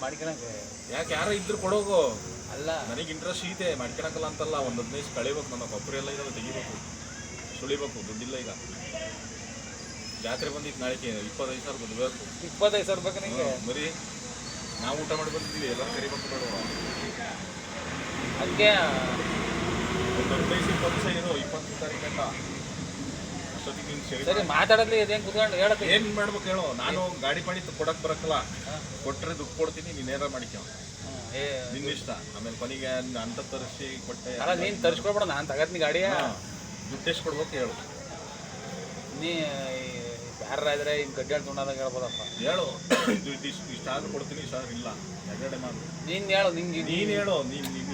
ಮಾಡ್ಕೊಳಕ್ಕೆ ಯಾಕೆ ಯಾರ ಇದ್ರು ಕೊಡೋಗು. ಅಲ್ಲ. ನನಗೆ ಇಂಟ್ರೆಸ್ಟ್ ಐತೆ ಮಾಡ್ಕೊಳಕಲ್ಲ ಅಂತಲ್ಲ ಒಂದು ಹದಿನೈದು ಕಳಿಬೇಕು ನನ್ನ ಕೊಬ್ಬರಿ ಎಲ್ಲ ಇದಾವೆ ತೆಗಿಬೇಕು ಸುಳಿಬೇಕು ದುಡ್ಡಿಲ್ಲ ಈಗ. ಜಾತ್ರೆ ಬಂದಿತ್ತು ನಾಳೆಗೆ ಇಪ್ಪತ್ತೈದು ಸಾವಿರ ದುಡ್ಡು ಬೇಕು. ಇಪ್ಪತ್ತೈದು ಸಾವಿರ ಬೇಕು ನಿಮಗೆ ಬರೀ ನಾವು ಊಟ ಮಾಡಿ ಬಂದಿದ್ದೀವಿ ಎಲ್ಲ ಕರಿಬೇಕು ಬೇಡ ಅದಕ್ಕೆ ಒಂದು ಹದಿನೈದು ಇಪ್ಪತ್ತು ದಿವಸ ಏನು ಇಪ್ಪತ್ತು ತಾರೀಕಂತ ಅಷ್ಟೊತ್ತಿಗೆ ನೀನು ಸರಿ ಸರಿ ಮಾತಾಡಲಿ ಇದೇನು ಕುತ್ಕೊಂಡು ಹೇಳತ್ತೆ ಏನು ಮಾಡ್ಬೇಕು ಹೇಳು. ನಾನು ಗಾಡಿ ಪಾಡಿ ಕೊಡಕ್ ಬರಕಲ್ಲ ಕೊಟ್ರೆ ದುಡ್ಡು ಕೊಡ್ತೀನಿ ನೀನ್ ಏನಾರ ಮಾಡಿಕ್ಯೋ ಏ ನಿನ್ನ ಇಷ್ಟ. ಆಮೇಲೆ ಕೊನೆಗೆ ಅಂತ ತರಿಸಿ ಕೊಟ್ಟೆ. ಅಲ್ಲ ನೀನು ತರಿಸ್ಕೊಡ್ಬೇಡ ನಾನು ತಗತ್ನಿ ಗಾಡಿಯ. ದುಡ್ಡು ಎಷ್ಟು ಕೊಡ್ಬೇಕು ಹೇಳು. ನೀ ಯಾರ ಇದ್ರೆ ಹಿಂಗೆ ಗಡ್ಡೆ ತೊಗೊಂಡಾಗ ಹೇಳ್ಬೋದಪ್ಪ. ಹೇಳು. ಇದು ಇಷ್ಟು ಇಷ್ಟ ಆದ್ರೂ ಕೊಡ್ತೀನಿ ಸರ್ ಇಲ್ಲ. ಎರಡೆರಡೆ ಮಾತು ನೀನು ಹೇಳು ನಿಂಗೆ ನೀನು ಹೇಳು ನೀನ್ ನೀನ್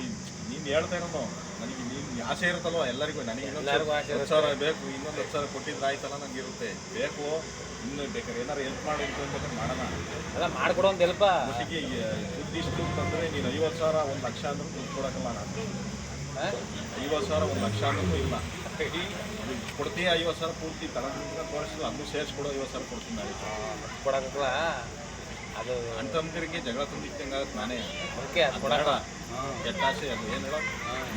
ನೀನ್- ಹೇಳ್ತಾ ಇರೋನು ನನಗೆ ನೀನ್ ಆಸೆ ಇರುತ್ತಲ್ವ? ಎಲ್ಲರಿಗೂ ನನಗೆ ಇನ್ನೊಂದು ಹತ್ತು ಸಾವಿರ ಬೇಕು ಇನ್ನೊಂದು ಹತ್ತು ಸಾವಿರ ಕೊಟ್ಟಿದ್ರೆ ಆಯ್ತಲ್ಲ ನಂಗೆ ಇರುತ್ತೆ. ಬೇಕು ಇನ್ನು ಬೇಕಾದ್ರೆ ಏನಾರು ಹೆಲ್ಪ್ ಮಾಡಿ ಅಂತ ಬೇಕಾದ್ರೆ ಮಾಡೋಣ ಅಲ್ಲ ಮಾಡ್ಕೊಡೋ ಒಂದು ಹೆಲ್ಪ ಒಟ್ಟಿಗೆ ಈ ದುಡ್ಡು ಇಷ್ಟು ಅಂತಂದ್ರೆ ನೀನು ಐವತ್ತು ಸಾವಿರ ಒಂದು ಲಕ್ಷ ಅಂದ್ರೂ ದುಡ್ಡು ಕೊಡಕ್ಕಲ್ಲ ನಾನು. ಐವತ್ತು ಸಾವಿರ ಒಂದು ಲಕ್ಷ ಅಂದ್ರೂ ಇಲ್ಲ. ಕೊಡ್ತೀಯ ಐವತ್ತು ಸಾವಿರ ಪೂರ್ತಿ ತಗೊಂಡು ತೋರಿಸಿಲ್ಲ ಅದು ಸೇರಿಸ್ಕೊಡೋ ಐವತ್ತು ಸಾವಿರ ಕೊಡ್ತೀನಿ ನಾನು ಕೊಡೋಕ್ಕಲ್ಲ. ಅದು ಅಂತಂದ್ರಿಗೆ ಜಗಳ ತಂದಿಟ್ಟಂಗಾಗತ್ತೆ ನಾನೇ. ಓಕೆ ಅದು ಕೊಡ ಬೇಡ ಕೆಟ್ಟ ಆಸೆ ಅದು ಏನು ಹೇಳೋ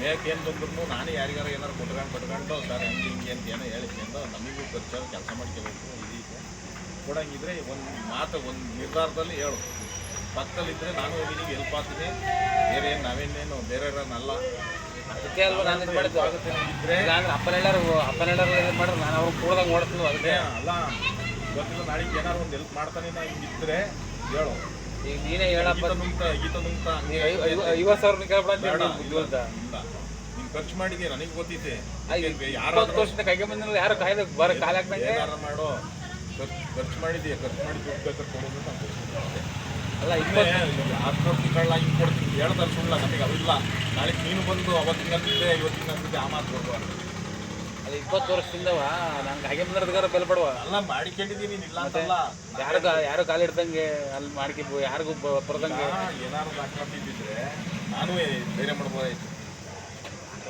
ಮೇಕ್ ಏನು ಬಂದ್ರು ನಾನೇ ಯಾರಿಗಾರ ಏನಾರು ಕೊಟ್ಕೊಂಡು ಕೊಟ್ಕೊಂಡು ಸರ್ ಹೆಂಗೆ ಹಿಂಗೆ ಅಂತ ಏನೋ ಹೇಳಿಕೊಂಡು ನಮಗೂ ಪರಿಚಯ ಕೆಲಸ ಮಾಡ್ಕೋಬೇಕು ಇದೀಗ ಕೊಡಂಗಿದ್ರೆ ಒಂದು ಮಾತು ಒಂದು ನಿರ್ಧಾರದಲ್ಲಿ ಹೇಳು. ಪಕ್ಕದಲ್ಲಿದ್ದರೆ ನಾನು ನಿನಗೆ ಹೆಲ್ಪ್ ಆಗ್ತೀನಿ. ಬೇರೆ ಏನು ನಾವೇನೇನು ಬೇರೆಯವ್ರನ್ನಲ್ಲ ಅದಕ್ಕೆ ಅಲ್ವಾ ನಾನು ಇದು ಮಾಡಿದ್ದು? ಆಗುತ್ತೆ ಇದ್ರೆ ಅಪ್ಪನೆಲ್ಲರೂ ಅಂದ್ರೆ ಅಪ್ಪನ ಎಲ್ಲಾರು ಅಪ್ಪನ ಇದು ಮಾಡಿದ್ರೆ ನಾನು ಅವ್ರು ಕೂಡ್ದಂಗೆ ಓಡಿಸ್ಲು ಅದಕ್ಕೆ. ಅಲ್ಲ ಗೊತ್ತಿಲ್ಲ ನಾಳೆಗೆ ಏನಾರು ಒಂದು ಹೆಲ್ಪ್ ಮಾಡ್ತಾನೆ ನಾ ಹಿಂಗಿದ್ರೆ ಹೇಳು. ಈಗ ನೀನೇ ಹೇಳಪ್ಪ. ಐವತ್ತು ಸಾವಿರ ಕೇಳ್ಬಿಡ ನೀನು ಖರ್ಚು ಮಾಡಿದ್ಯಾ? ನನಗೆ ಇಪ್ಪತ್ತು ಯಾರಾದ್ರೂ ವರ್ಷದ ಕೈಗೆ ಬಂದಿಲ್ಲ ಯಾರು ಕಾಯ್ದೆ ಬರ ಕಾಲ ಹಾಕ್ದಂಗೆ? ಮಾಡೋ. ಖರ್ಚು ಖರ್ಚು ಮಾಡಿದ್ಯಾ? ಖರ್ಚು ಮಾಡಿ ದುಡ್ಡು ಬೇಕಾದ್ರೆ ಕೊಡೋದು ಅಂತ ಅಷ್ಟೇ. ಅಲ್ಲ ಇಲ್ಲೇ ಇಪ್ಪತ್ತು ತಿಂಗಳ ಹಿಂಗೆ ಕೊಡ್ತೀನಿ. ಹೇಳ್ತಾರೆ ಸುಳ್ಳ ನನಗೆ ಅವಿಲ್ಲ ನಾಳೆ ನೀನು ಬಂದು ಅವತ್ತಿನ ಇವತ್ತಿನ ಆ ಮಾತು ಅದು ಇಪ್ಪತ್ತು ವರ್ಷದಿಂದವ ನಂಗೆ ಹಾಗೆ ಬಂದಿರೋದಕ್ಕಾರ ಬೆಲೆ ಪಡುವ ಎಲ್ಲ ಮಾಡ್ಕೊಂಡಿದ್ದೀನಿ ಇಲ್ಲ ಅಂತಲ್ಲ. ಯಾರು ಯಾರು ಕಾಲು ಇಡ್ದಂಗೆ ಅಲ್ಲಿ ಮಾಡ್ಕಿ ಯಾರಿಗೂ ಬರ್ದಂಗೆ. ಬರದಂಗೆ ಏನಾರು ದಾಖಲಾತಿದ್ದಿದ್ರೆ ನಾನು ಬೇರೆ ಮಾಡ್ಬೋದಾಯ್ತು.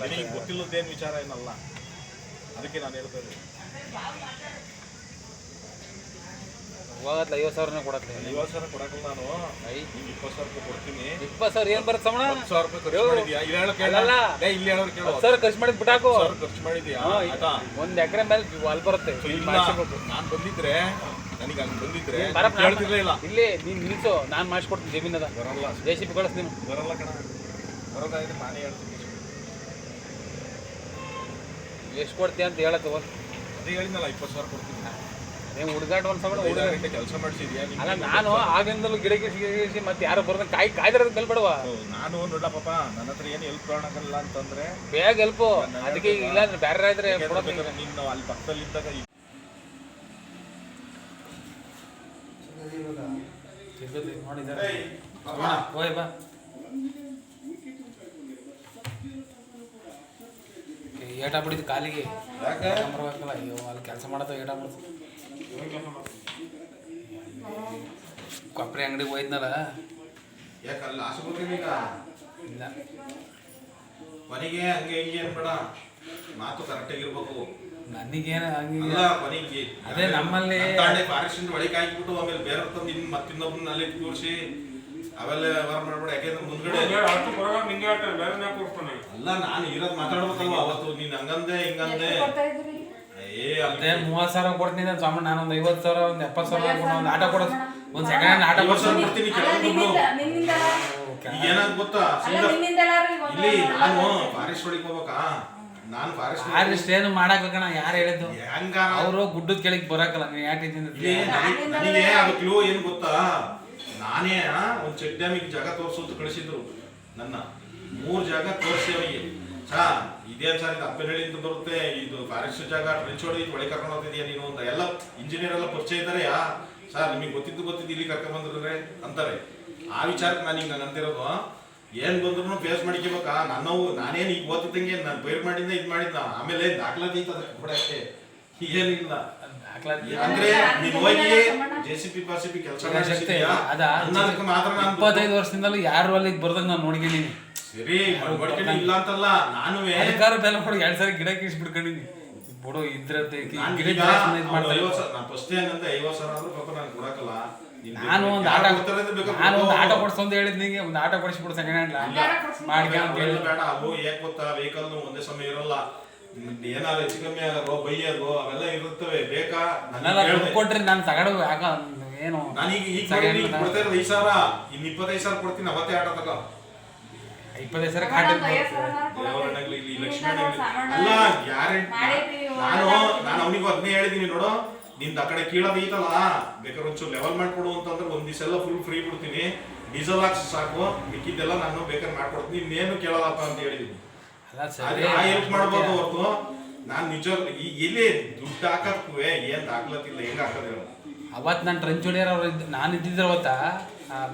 ನನಗೆ ಗೊತ್ತಿಲ್ಲದೇನು ವಿಚಾರ ಏನಲ್ಲ ಅದಕ್ಕೆ ನಾನು ಹೇಳ್ತಾ ಇದ್ದೀನಿ ಹೋಗತ್ಲ ಐವತ್ತು ಸಾವಿರನೇ ಐವತ್ತು ಸಾವಿರ ಕೊಡಕ್ಕಲ್ಲ ನಾನು. ಐ. ನಿಂಗೆ ಇಪ್ಪತ್ತು ಸಾವಿರ ರೂಪಾಯಿ ಕೊಡ್ತೀನಿ. ಇಪ್ಪತ್ತು ಸಾವಿರ ಏನು ಬರುತ್ತೆ ಸಮಣ ಹತ್ತು ಸಾವಿರ ರೂಪಾಯಿ ಖರ್ಚು ಮಾಡಿದ್ಯಾ? ಇಲ್ಲಿ ಹೇಳೋ ಕೇಳ. ಏ, ಇಲ್ಲಿ ಹೇಳೋರು ಕೇಳು. ಹತ್ತು ಸಾವಿರ ಖರ್ಚು ಮಾಡಿದ್ ಬಿಟ್ಟಾಕು. ಹತ್ತು ಸಾವಿರ ಖರ್ಚು ಮಾಡಿದ್ಯಾ? ಆಯ್ತಾ? ಒಂದು ಎಕರೆ ಮೇಲೆ ಅಲ್ಲಿ ಬರುತ್ತೆ. ನಾನು ಬಂದಿದ್ರೆ ನನಗೆ ಹಂಗೆ ಬಂದಿದ್ರೆ ನೀನ್ ನಾನ್ ಕೇಳ್ತಿರ್ಲೇ ಇಲ್ಲ. ಇಲ್ಲಿ ನೀನು ನಿಲ್ಸು. ನಾನು ಮಾಡಿಸ್ಕೊಡ್ತೀನಿ ಜಮೀನದ. ಬರಲ್ಲ. ಜೆ ಸಿ ಪಿ ಕಳಿಸ್ತೀನಿ. ಬರಲ್ಲ ಕಣ. ಬರೋದಾದ್ರೆ ನಾನೇ ಹೇಳ್ತೀನಿ. ಎಷ್ಟು ಕೊಡ್ತೀಯ ಅಂತ ಹೇಳತ್ತೆ ಒಂದು ಅದೇ ಹೇಳಿದ್ನಲ್ಲ ಇಪ್ಪತ್ತು ಸಾವಿರ ಕೊಡ್ತೀನಿ. ಅದೇ ಹುಡುಗಾಟ ಒಂದು ಕೆಲಸ ಮಾಡಿಸಿದ್ಯಾ ಅಲ್ಲ ನಾನು ಆಗಿಂದಲೂ ಗಿಡ ಗಿಡಿಸಿ ಮತ್ತೆ ಯಾರು ಬರ್ದ ಕಾಯಿ ಕಾಯ್ದಿರೋದು ಬೆಲ್ ಬಿಡುವ ನಾನು ನೋಡ ಪಾಪ ನನ್ನ ಹತ್ರ ಏನು ಹೆಲ್ಪ್ ಮಾಡೋಕ್ಕಲ್ಲ ಅಂತಂದ್ರೆ ಬೇಗ ಹೆಲ್ಪ್ ಅದಕ್ಕೆ ಇಲ್ಲ ಅಂದ್ರೆ ಬೇರೆ ಇದ್ರೆ ನೀನು ಅಲ್ಲಿ ಪಕ್ಕದಲ್ಲಿ ಇದ್ದಾಗ ನೋಡಿದ್ದಾರೆ ಹೋಯ್ ಬಾ ಏಟ ಬಿಡಿದ್ದು ಕಾಲಿಗೆ. ಅಯ್ಯೋ ಅಲ್ಲಿ ಕೆಲಸ ಮಾಡೋದು ಏಟ ಬಿಡ್ತು ಕೊಬ್ಬರಿ ಅಂಗಡಿಗೆ ಹೋಯ್ದ್ನಲ್ಲ ಯಾಕಲ್ಲ ಆಸೆ ಬರ್ತೀನಿ ಈಗ ಇಲ್ಲ. ಕೊನೆಗೆ ಹಂಗೆ ಹಿಂಗೆ ಅನ್ಬೇಡ ಮಾತು ಕರೆಕ್ಟ್ ಆಗಿರ್ಬೇಕು ನನಗೇನು ಹಂಗಿಲ್ಲ ಅಲ್ಲ ಕೊನೆಗೆ ಅದೇ ನಮ್ಮಲ್ಲಿ ತಾಂಡೆ ಫಾರೆಸ್ಟ್ ಒಳಗೆ ಹಾಕಿಬಿಟ್ಟು ಆಮೇಲೆ ಬೇರೆ ತಂದು ಇನ್ನು ಮತ್ತಿನ್ನೊಬ್ಬನ ಅಲ್ಲಿ ಕೂರಿಸಿ ಅವೆಲ್ಲ ವ್ಯವಹಾರ ಮಾಡ್ಬೇಡ. ಯಾಕೆಂದ್ರೆ ಮುಂದ್ಗಡೆ ಅಲ್ಲ ನಾನು ಇರೋದ್ ಮಾತಾಡ್ಬೇಕಲ್ವ ಅವತ್ತು? ನೀನು ಹಂಗಂದೆ ಹಿಂಗಂದೆ. ಏ ಅದೇ ಅಲ್ಲಿ ಮೂವತ್ತು ಸಾವಿರ ಕೊಡ್ತೀನಿ ಅಂತ ಸ್ವಾಮಿ ನಾನು ಒಂದು ಐವತ್ ಸಾವಿರ ಒಂದ್ ಎಪ್ಪತ್ ಸಾವಿರ ಒಂದ್ ಒಂದು ಆಟ ಕೊಡೋದು ಒಂದು ಸೆಕೆಂಡ್ ಆಟ ಕೊಡ್ತೀನಿ ಏನಾದ್ ಗೊತ್ತಾ? ಸುಂದರ್. ಇಲ್ಲಿ ನಾನು ಫಾರೆಸ್ಟ್ ಒಳಗೆ ಹೋಗ್ಬೇಕಾ? ನಾನು ಫಾರೆಸ್ಟ್ ಏನು ಮಾಡಕ್ಕ ಯಾರು ಹೇಳಿದ್ದು? ಹೆಂಗಾರ ಅವರು ಗುಡ್ಡದ ಕೆಳಗೆ ಬರಕಲ್ಲ ನೀನ್ ಯಾಕೆ ನನಗೆ- ನನಗೆ ಅದು ಕ್ಲೂ ಏನ್ ಗೊತ್ತಾ? ನಾನೇ ಒಂದು ಚೆಕ್ ಡ್ಯಾಮಿಗೆ ಜಾಗ ತೋರ್ಸೋದು ಕಳಿಸಿದ್ರು ನನ್ನ. ಮೂರ್ ಜಾಗ ತೋರಿಸಿ ಅವನಿಗೆ. ಸಾ ಇದೇನ್ ಸರ್ ಇದು ಅಂತ ಬರುತ್ತೆ. ಇದು ಫಾರೆಸ್ಟ್ ಜಾಗ ಟ್ರೆಂಚ್ ಹೊಡೆದು ಒಳಗೆ ಕರ್ಕೊಂಡು ಹೋಗ್ತಿದ್ಯಾ ನೀನು ಅಂತ. ಎಲ್ಲ ಇಂಜಿನಿಯರ್ ಎಲ್ಲ ಪರಿಚಯ ಇದ್ದಾರೆ ಯಾ? ಸರ್ ನಿಮಗೆ ಗೊತ್ತಿದ್ದು ಗೊತ್ತಿದ್ದು ಇಲ್ಲಿ ಕರ್ಕೊಂಡ್ ಬಂದ್ರೆ ಅಂತಾರೆ. ಆ ವಿಚಾರಕ್ಕೆ ನಾನು ಹಿಂಗೆ ಅಂತಿರೋದು ಏನ್ ಬಂದ್ರು ಫೇಸ್ ಮಾಡ್ಕೋಬೇಕಾ ನನ್ನ ನಾನೇನು ಈಗ ಓದಿದ್ದಂಗೆ ನಾನು ಬೇರೆ ಮಾಡಿದ್ದ ಇದು ಮಾಡಿದ್ದ ಆಮೇಲೆ ದಾಖಲಾತಿ ಐತೆ ಅದಕ್ಕೆ ಕೊಡಕ್ಕೆ ಏನಿಲ್ಲ. ಅಂದ್ರೆ ನೀನ್ ಹೋಗಿ ಜೆ ಸಿ ಪಿ ಪಾಸಿಪಿ ಕೆಲಸ ಮಾಡಿಸಿದ್ಯಾ? ಮಾತ್ರ ನಾನು ಇಪ್ಪತ್ತೈದು ವರ್ಷದಿಂದಲೂ ಯಾರು ಅಲ್ಲಿಗೆ ಬರ್ದಂಗೆ ನಾನು ನೋಡ್ಕೊಂಡಿನಿ ಸರಿ ಮಾಡ್ಕೊಂಡು. ಇಲ್ಲ ಅಂತಲ್ಲ ನಾನು ಅಧಿಕಾರ ಬೆಲೆ ಕೊಡಿ ಎರಡು ಸಾರಿ ಗಿಡ ಕಿಸ್ ಬಿಡ್ಕೊಂಡಿನಿ ಬಿಡು ಗಿಡ ನಾನು ಗಿಡ ಈಗ ಜಾಸ್ತಿ ಇದ್ ಐವತ್ತು ಸಾವಿರ ನಾನು ಫಸ್ಟ್ ಏನಂದ್ರೆ ಐವತ್ತು ಸಾವಿರ ಆದ್ರೂ ಪಾಪ ನಾನು ಕೊಡಕ್ಕಲ್ಲ. ನಾನು ಒಂದು ಆಟ ನಾನು ಒಂದು ಕೊಡು. ಆಟ ಕೊಡ್ಸು ಅಂತ ಹೇಳಿದ್ ನಿಂಗೆ ಒಂದು ಆಟ ಕೊಡಿಸ್ಬಿಡು ಸೆಕೆಂಡ್ ಹ್ಯಾಂಡ್ ಮಾಡ್ಕೆ ಅಂತ ಹೇಳಿ ಬೇಡ ಅವು ಯಾಕೆ ಗೊತ್ತಾ ವೆಹಿಕಲ್ ಒಂದೇ ಸಮಯ ಇರಲ್ಲ. ಏನಾದ್ರು ಹೆಚ್ಚು ಕಮ್ಮಿ ಆಗೋ ಬೈಯೋದು ಅವೆಲ್ಲ ಇರುತ್ತವೆ. ಬೇಕಾ? ನಾನು ದುಡ್ಡು ಕೊಟ್ರಿ ನಾನು ತಗಡು ಯಾಕ? ಏನು? ನಾನೀಗ ಈಗ ಕೊಡ್ತಾ ಇರೋದು ಐದು ಸಾವಿರ ಇನ್ನು ಇಪ್ಪತ್ತೈದು ಸಾವಿರ ಕೊಡ್ತೀನಿ ಅವತ್ತೇ ಆಟ ತಗೋ. ಇಪ್ಪತ್ತೈದು ಸಾವಿರ ಕಾಟಿ. ದೇವರಣ್ಣಗ್ಲಿ ಇಲ್ಲಿ ಅಲ್ಲ ಗ್ಯಾರಂಟಿ ನಾನು. ನಾನು ಅವನಿಗೂ ಅದನ್ನೇ ಹೇಳಿದೀನಿ ನೋಡು. ನಿಂದ ಆ ಕಡೆ ಕೀಳದ ಐತಲ್ಲ ಬೇಕಾದ್ರೆ ಒಂಚೂರು ಲೆವೆಲ್ ಮಾಡ್ಕೊಡು ಅಂತಂದ್ರೆ ಒಂದ್ ದಿವಸ ಎಲ್ಲ ಫುಲ್ ಫ್ರೀ ಬಿಡ್ತೀನಿ. ಡೀಸೆಲ್ ಹಾಕ್ಸಿ ಸಾಕು. ಮಿಕ್ಕಿದ್ದೆಲ್ಲ ನಾನು ಬೇಕಾದ್ರೆ ಮಾಡ್ಕೊಡ್ತೀನಿ. ಇನ್ನೇನು ಕೇಳಲ್ಲಪ್ಪ ಅಂತ ಹೇಳಿದೀನಿ. ಅಲ್ಲ ಸರಿ. ಆ ಹೆಲ್ಪ್ ಮಾಡ್ಬೋದು ಹೊರತು. ನಾನು ನಿಜ ಈ ಎಲ್ಲಿ ದುಡ್ಡು ಹಾಕಕ್ಕೂ ಏನ್ ದಾಖಲತಿಲ್ಲ ಹೆಂಗ್ ಹಾಕೋದಿಲ್ಲ ಅವತ್ ಅವತ್ತು ನಾನು ಟ್ರಂಚ್ ಹೊಡಿಯೋರು ಅವ್ರು ಇದ್ದ ನಾನು ಇದ್ದಿದ್ರೆ ಅವತ್ತ?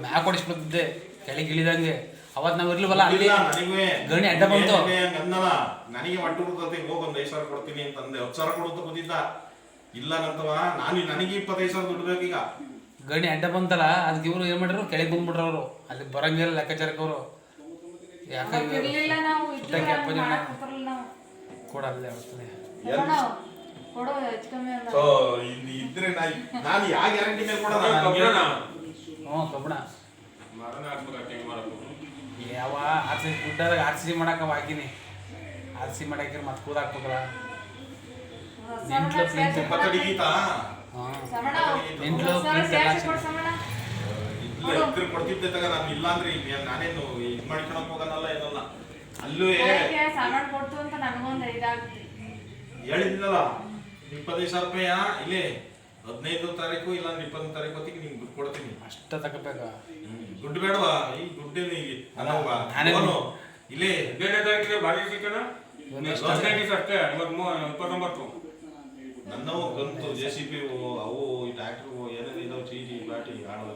ಮ್ಯಾಕ್ ಹೊಡಿಸ್ಬಿಡ್ತಿದ್ದೆ ಕೆಳಗೆ ಇಳಿದಂಗೆ. ಅವತ್ತು ನಾವು ಇರ್ಲಿವಲ್ಲ ಅಲ್ಲಿ ಇಲ್ಲ ನನಗೆ ಗಣಿ ಅಡ್ಡ ಬಂತು. ಅನ್ನಲ್ಲ ನನಗೆ ಒಟ್ಟು ಬರ್ತದೆ ಹೋಗ್ ಒಂದ್ ಐದು ಸಾವಿರ ಕೊಡ್ತೀನಿ ಅಂತಂದೆ. ಹತ್ತು ಸಾವಿರ ಕೊಡು ಅಂತ ಕೂತಿದ್ದ. ಇಲ್ಲ ನಂತವ ನಾನು ನನಗೆ ಇಪ್ಪತ್ತೈದು ಸಾವಿರ ದುಡ್ಡು ಬೇಕೀಗ. ಗಣಿ ಅಡ್ಡ ಬಂತಲ್ಲ ಅದಕ್ಕೆ ಇವರು ಏನು ಮಾಡಿದ್ರು? ಕೆಳಗೆ ಬಂದ್ಬಿಟ್ರು ಅವರು. ಅಲ್ಲಿ ಬರಂಗಿಲ್ಲ ಲೆಕ್ಕಾಚಾರಕ್ಕೆ ಅವರು. ಕೊಡಲ್ಲ ಸೊ ಇಲ್ಲಿ ಇದ್ರೆ ನಾಯಿ ನಾನು ಯಾವ ಗ್ಯಾರಂಟಿ ಮೇಲೆ ಕೊಡೋಣ ಹ್ಞೂ ಕಬ್ಬಣ ಯಾವ ಆರ್ ಸಿ ಗುಡ್ಡದಾಗ ಆರ್ ಸಿ ಮಾಡಕ್ಕೆ ಹಾಕಿನಿ ಆರ್ ಸಿ ಮಾಡಕ್ಕೆ ಮತ್ತೆ ಕೂದ ಹಾಕ್ಬೇಕಲ್ಲ ಹಾಂ ಎಂಟ್ಲು ಪ್ರಿಂಟ್ ಎಲ್ಲ ಸೇರ್ಸಿ ಇಲ್ಲ ಇದ್ರೆ ಕೊಡ್ತಿದ್ದೆ ತಗ ನಾನು ಇಲ್ಲ ಅಂದ್ರೆ ನಾನೇನು ಇದು ಮಾಡ್ಕೊಳಕ್ ಹೋಗನಲ್ಲ ಏನಲ್ಲ. ಅಲ್ಲೂ ಸಾಮಾನು ಕೊಡ್ತು ಅಂತ ನನಗೊಂದು ಹೇಳಿದ್ನಲ್ಲ ಇಪ್ಪತ್ತೈದು ಸಾವಿರ ರೂಪಾಯಿ ಇಲ್ಲಿ. ಹದಿನೈದು ತಾರೀಕು ಇಲ್ಲ ಅಂದ್ರೆ ಇಪ್ಪತ್ತೊಂದು ತಾರೀಕು ಹೊತ್ತಿಗೆ ನಿಮ್ಗೆ ದುಡ್ಡು ಕೊಡ್ತೀನಿ. ಅಷ್ಟ ತಗಬೇಕ. ದುಡ್ಡು ಬೇಡವಾ? ಈ ದುಡ್ಡೇನು ಇಲ್ಲಿ ಇಲ್ಲೇ ನಾನೇ- ಫೋನು ಇಲ್ಲಿ ಹದಿನೈದನೇ ತಾರೀಕಿಗೆ ಬಾರಿ ಸಿಕ್ಕಣ ಅಷ್ಟೇ ಇವತ್ತು ಮೂ ಇಪ್ಪತ್ತೊಂಬತ್ತು. ನನ್ನವು ಗಂತು ಜೆ ಸಿ ಪಿ ಅವು ಈ ಟ್ರ್ಯಾಕ್ಟ್ರು ಏನೇನು ಇದಾವೆ ಚೀಟಿ ಬ್ಯಾಟಿ ಆಡೋದು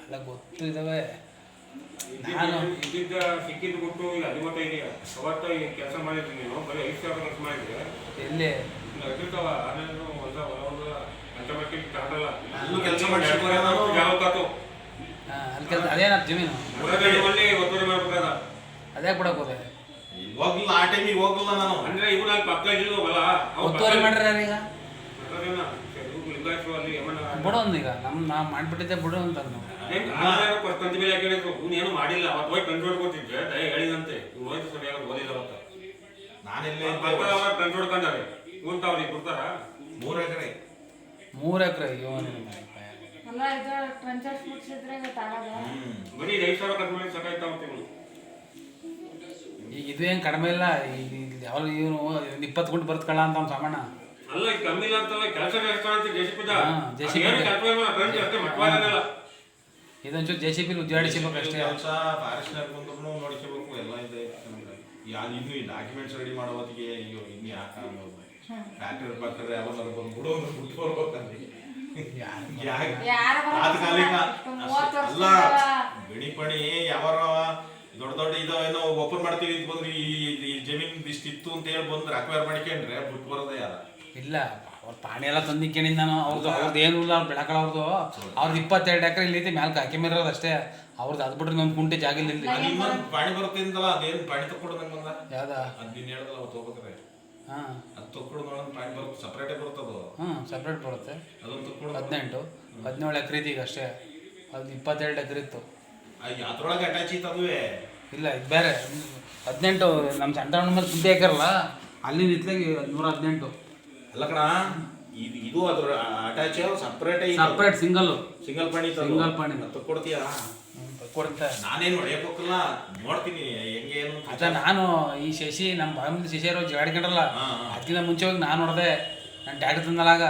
ಅಲ್ಲ ಗೊತ್ತು ಇದಾವೆ. ಇದ್ದಿದ್ದು- ನಾನು ಇದ್ದಿದ್ದ ಸಿಕ್ಕಿದ್ದು ಕೊಟ್ಟು ಈಗ ಹದಿಮೂವತ್ತೈದು ಅವತ್ತ ಈ ಕೆಲಸ ಮಾಡಿದ್ರಿ ನೀನು ಬರೀ ಐದು ಸಾವಿರ ಖರ್ಚು ಮಾಡಿದ್ರೆ. ಎಲ್ಲಿ? ಇರ್ತಾವ ಆಮೇಲೆ ಅಲ್ಲೂ ಕೆಲ್ಸ ಮಾಡ್ಸಿದ್ರೆ ನಾನು- ಅಲ್ಲಿ ಕೆಲಸ ಅದೇನ ಜಮೀನು. ಒಳ್ಳೆ ಒತ್ತುವರಿ ಮಾಡ್ಬಿಟ್ಟದ ಅದೇ ಕೊಡಕ್ ಹೋದೆ. ಹೋಗ್ಲಿಲ್ಲ ಆ ಟೈಮಿಗೆ ಹೋಗ್ಲಿಲ್ಲ ನಾನು. ಅಂದ್ರೆ ಇವು ನಾನು ಪಕ್ಕ ಇಲ್ವಲ್ಲ ಒತ್ತುವರಿ ಮಾಡ್ರಿ ಈಗ ಬಿಡು ಈಗ ನಮ್ ನಾ ಮಾಡ್ಬಿಟ್ಟಿದ್ದೆ ಬಿಡು ಅಂತ. ಪಂಚ ಮೇಲೆ ಹೇಳಿದ್ರು ಇವ್ನು ಏನು ಮಾಡಿಲ್ಲ ಅವತ್ತು ಹೋಗಿ ಕಂಟ್ರೋಲ್ ಕೊಟ್ಟಿದ್ದೆ. ದಯ ಹೇಳಿದಂತೆ. ಇವ್ನು ಹೋಯ್ತು ಸರಿಯಾಗಿ ಓದಿಲ್ಲ ಅವತ್ತ. ನಾನೆಲ್ಲ ಕಂಟ್ರೋಲ್ ಕಂಡ್ರೆ ಇವಂತ ಅವ್ರಿಗೆ ಕೊಡ್ತಾರ ಮೂರು ಎಕರೆ. ಮೂರ್ ಎಕರೆ ಅಯ್ಯೋ ನಿನ್ನ. ಅಲ್ಲ ಇದು ಗೊತ್ತಾಗಲ್ಲ ಬರೀ ಐದು ಸಾವಿರ ಖರ್ಚು ಮಾಡಿ ಈಗ ಇದು ಏನ್ ಕಡಿಮೆ ಇಲ್ಲ? ಈಗ ಯಾವ ಇವನು ಇಪ್ಪತ್ತು ಗುಂಟು ಬರ್ತಕಳ ಅಂತ ಅವ್ನು ಸಾಮಾನ. ಅಲ್ಲ ಈಗ ಕಮ್ಮಿ ಇಲ್ಲ ಅಂತಲ್ಲ ಕೆಲಸ ಅಂತ ಕೆಲಸ ಅಷ್ಟೇ ಮಟ್ವಾಗಲ್ಲ ಇದೊಂಚೂರು ಜೆ ಸಿ ಪಿ ಉದ್ಯಾಡಿಸಬೇಕು ಅಷ್ಟೇ. ಕೆಲಸ ಫಾರೆಸ್ಟ್ನರ್ ಬಂದ್ರು ನೋಡಿಸಬೇಕು ಎಲ್ಲ ಇದೆ. ಯಾರು ಇನ್ನು ಈ ಡಾಕ್ಯುಮೆಂಟ್ಸ್ ರೆಡಿ ಮಾಡೋ ಹೊತ್ತಿಗೆ ಅಯ್ಯೋ ಇನ್ನು ಯಾಕೆ ಬರ್ತಾರೆ ಯಾವಾಗ ಬಂದು ಬಿಡು ಬಿಟ್ಟು ಅಲ್ಲ ಗಣಿ ಪಣಿ ಯಾವಾರ ದೊಡ್ಡ ದೊಡ್ಡ ಇದಾವೇನೋ ಓಪನ್ ಮಾಡ್ತೀವಿ ಇದು ಬಂದ್ರೆ ಈ ಜಮೀನ್ ಇಷ್ಟಿತ್ತು ಅಂತ ಹೇಳಿ ಬಂದ್ರೆ ಅಕ್ವೈರ್ ಮಾಡ್ಕೊಂಡ್ರೆ ಬಿಟ್ಟು ಬರೋದೇ ಯಾರ? ಇಲ್ಲ ಅವ್ರ ಪಾಣಿ ಎಲ್ಲ ತಂದಿಕ್ಕೇನಿಂದ ನಾನು ಅವ್ರದ್ದು ಅವ್ರದ್ದು ಏನು ಇಲ್ಲ ಅವ್ರು ಬೆಳಕಳ ಅವ್ರದ್ದು ಅವ್ರದ್ದು ಇಪ್ಪತ್ತೆರಡು ಎಕರೆ ಇಲ್ಲಿ ಐತಿ ಮ್ಯಾಲ್ಕ ಹಾಕಿ ಮೇರೋದು ಅಷ್ಟೇ. ಅವ್ರದ್ದು ಅದು ಬಿಟ್ರೆ ಒಂದು ಕುಂಟೆ ಜಾಗ ಇಲ್ಲ ಪಾಣಿ ಬರುತ್ತೆ ಅಂತಲ್ಲ ಅದೇನು ಪಾಣಿ ತಕ್ಕೊಡು ನಂಗೆ ಬಂದ ಯಾವ್ದ? ಅದ್ ನೀನ್ ಹೇಳ್ದಲ್ಲ ಅವತ್ತು ಹೋಗ್ಬೇಕಾರೆ. ಹಾಂ ಅದು ತಕ್ಕೊಡು ನೋಡೋಣ ಪಾಣಿ ಬರುತ್ತೆ. ಸಪ್ರೇಟೇ ಬರ್ತದೋ ಹ್ಞೂ ಸಪ್ರೇಟ್ ಬರುತ್ತೆ. ಅದೊಂದು ತಕ್ಕೊಡು. ಹದಿನೆಂಟು. ಹದಿನೇಳು ಎಕರೆ ಇದೀಗ ಈಗ ಅಷ್ಟೇ. ಅದು ಇಪ್ಪತ್ತೆರಡು ಎಕರೆ ಇತ್ತು. ಅದ್ರೊಳಗೆ ಅಟ್ಯಾಚ್ ಇತ್ತು ಅದುವೇ? ಇಲ್ಲ ಇದು ಬೇರೆ. ಹದಿನೆಂಟು ನಮ್ಮ ಸಣ್ಣ ಮೇಲೆ ಸುದ್ದಿ ಹಾಕಿರಲ್ಲ ಅಲ್ಲಿ ನಿತ್ಲಾಗಿ ನೂರ ಹದಿನೆಂಟು. ಅಲ್ಲ ಕಣ ಇದು ಇದು ಅದ್ರ attach separate separate single single ಪಾಣಿ ಸಿಂಗಲ್ ಪಾಣಿ. ತಕ್ಕೊಡ್ತೀಯಾ ಕೊಡುತ್ತೆ. ನಾನೇನು ಹೊಡೆಯಬೇಕಲ್ಲ ನೋಡ್ತೀನಿ ಹೆಂಗೆ ಏನು ಅಂತ ಅದ ನಾನು ಈ ಶಶಿ ನಮ್ಮ ಮುಂದೆ ಶಶಿ ಜಗಾಡ್ಕೊಂಡ್ರಲ್ಲ ಹಾ, ಹಾ. ಅದಕ್ಕಿಂತ ಮುಂಚೆ ಹೋಗಿ ನಾನು ನೋಡಿದೆ ನಾನು ತಂದಲ್ಲ ತಂದಲಾಗ.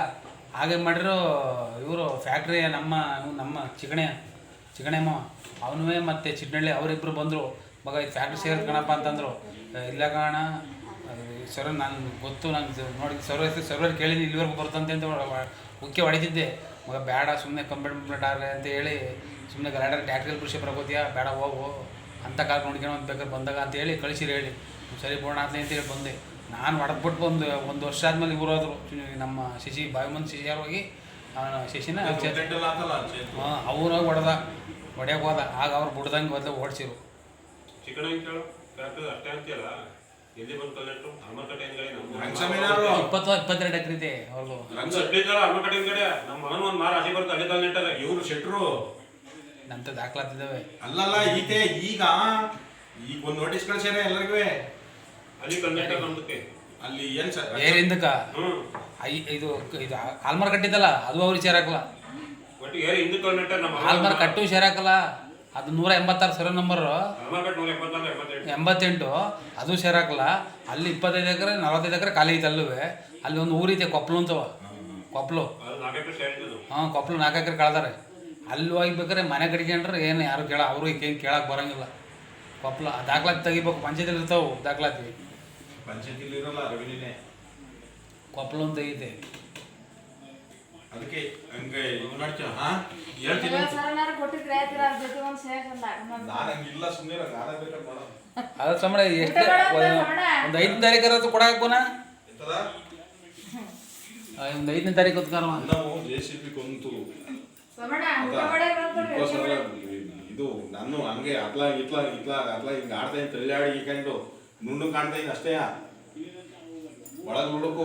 ಹಾಗೆ ಮಾಡಿರೋ ಇವರು ಫ್ಯಾಕ್ಟ್ರಿ ನಮ್ಮ ಇವ್ನು ನಮ್ಮ ಚಿಗಣೆ ಚಿಗಣೆಮ್ಮ ಅವನುವೇ ಮತ್ತೆ ಚಿಟ್ನಳ್ಳಿ ಅವರಿಬ್ಬರು ಬಂದರು. ಮಗ ಇದು ಫ್ಯಾಕ್ಟ್ರಿ ಸೇರಿದ ಕಣಪ್ಪ ಅಂತಂದರು. ಇಲ್ಲ ಕಾಣ ಸರ್ ನಾನು ಗೊತ್ತು ನಾನು ನೋಡಿ ಸರ್ವರ್ ಸರ್ವರ್ ಕೇಳಿದ್ದು ಇಲ್ಲಿವರೆಗೂ ಬರ್ತಂತೆ ಅಂತ ಮುಖ್ಯ ಹೊಡಿತಿದ್ದೆ. ಮಗ ಬೇಡ ಸುಮ್ಮನೆ ಕಂಪ್ಲೇಂಟ್ ಕಂಪ್ಲೇಂಟ್ ಆಗಲಿ ಅಂತ ಹೇಳಿ ಸುಮ್ಮನೆ ಗಲಾಟೆ ಟ್ಯಾಕ್ಟ್ರಿಯಲ್ಲಿ ಕೃಷಿ ಬರಕೋತೀಯ ಬೇಡ ಹೋಗು ಅಂತ ಕಾಲ್ ನೋಡ್ಕೊಂಡು ಅಂತ ಬೇಕಾದ್ರೆ ಬಂದಾಗ ಅಂತ ಹೇಳಿ ಕಳಿಸಿರಿ ಹೇಳಿ. ಸರಿ ಬೋಣ ಅಂತ ಅಂತೇಳಿ ಬಂದೆ. ನಾನು ಹೊಡೆದ್ಬಿಟ್ಟು ಬಂದು ಒಂದು ವರ್ಷ ಆದಮೇಲೆ ಇವ್ರು ಹೋದ್ರು. ನಮ್ಮ ಶಶಿ ಬಾಯಿ ಮುಂದೆ ಶಶಿ ಯಾರು ಹೋಗಿ ಶಶಿನ. ಹಾಂ ಅವ್ರಾಗ ಹೊಡೆದ. ಹೊಡ್ಯಕ್ಕೆ ಹೋದ. ಆಗ ಅವ್ರು ಬಿಡ್ದಂಗೆ ಮೊದಲು ಓಡಿಸಿರು. ಇಪ್ಪತ್ತು ಇಪ್ಪತ್ತೆರಡು ಎಕರೆ ಇದೆ ಅವ್ರದ್ದು ಇವರು ಶೆಟ್ರು. ನಂತ ದಾಖಲಾತಿದ್ದಾವೆ ಅಲ್ಲಲ್ಲ ಈತೆ ಈಗ ಈಗ ಒಂದು ನೋಟಿಸ್ ಕಳ್ಸ್ಯಾರ ಎಲ್ಲರಿಗೂ. ಅಲ್ಲಿ ಕಲ್ ನೆಟ್ಟರೆ ನಮ್ದಕ್ಕೆ ಅಲ್ಲಿ ಏನ್ ಸರ್? ಏರಿಂದಕ್ಕ ಹ್ಮ್. ಐ ಇದು ಇದು ಆಲ್ಮಾರ್ ಕಟ್ಟಿದ್ದಲ್ಲ ಅದು ಅವ್ರಿಗೆ ಸೇರಾಕಲ್ಲ ಒಟ್ಟು ಏರಿ ನಮ್ಮ ಆಲ್ಮಾರ್ ಕಟ್ಟು ಸೇರಾಕಲ್ಲ ಅದು ನೂರ ಎಂಬತ್ತಾರು ಸರ ನಂಬರ್ ಎಂಬತ್ತೆಂಟು. ಅದು ಸೇರಾಕಲ್ಲ ಅಲ್ಲಿ ಇಪ್ಪತ್ತೈದು ಎಕರೆ ನಲವತ್ತೈದು ಎಕರೆ ಖಾಲಿ ಐತೆ ಅಲ್ಲೂ. ಅಲ್ಲಿ ಒಂದು ಊರಿದೆ ಕೊಪ್ಪಲು ಅಂತವ. ಕೊಪ್ಪಲು ಹಾಂ ಕೊಪ್ಪಲು ನಾಲ್ಕು ಎಕರೆ ಕಳ್ದಾರೆ. ಅಲ್ಲಿ ಹೋಗ್ಬೇಕಾರೆ ಮನೆ ಕಟ್ಕೊಂಡ್ರೆ ಏನು ಯಾರು ಕೇಳ ಅವರು ಏನು ಕೇಳಕ್ಕೆ ಬರಂಗಿಲ್ಲ. ಕೊಪ್ಪಳ ಆ ದಾಖಲಾತಿ ತೆಗಿಬೇಕು. ಪಂಚಾಯತಿಲಿ ಇರ್ತಾವೆ ದಾಖಲಾತಿ. ಕೊಪ್ಪಳ ಅಂತ ಐತೆ ಅದಕ್ಕೆ ಹಂಗೆ ಇದು ಮಾಡ್ತೀವ ಹಾ? ಹೇಳ್ತೀನಿ. ಐವತ್ತು ಸಾವಿರನಾರು ಕೊಟ್ಟಿದ್ರೆ ಜೊತೆ ಒಂದು ಸೇರ್ ಒಂದು ನಾನು ಹಂಗಿಲ್ಲ ಸುಮ್ಮನೆ ನಾನು ಬೇಕಾದ್ರೆ ಮಾಡೋದು ಅದ್ರ ಸಂಬಳ ಎಷ್ಟು. ಒಂದು ಐದನೇ ತಾರೀಕು ಅದು ಕೊಡಕ್ಕೆ ಬೋನ ಒಂದು ಐದನೇ ತಾರೀಕು ನಾವು ಜೆ ಸಿ ಬಿ ಕೊಂತು. ಇದು ನಾನು ಹಂಗೆ ಅತ್ಲ ಇತ್ಲ ಇತ್ಲ ಅತ್ಲ ಹಿಂಗೆ ಆಡ್ತಾ ತಳ್ಳಿ ಆಡಿ ಕಂಡು. ನುಣ್ಣು ಕಾಣ್ತಾ ಇದ್ದೀನಿ ಅಷ್ಟೇ. ಒಳಗೆ ಹುಡುಕು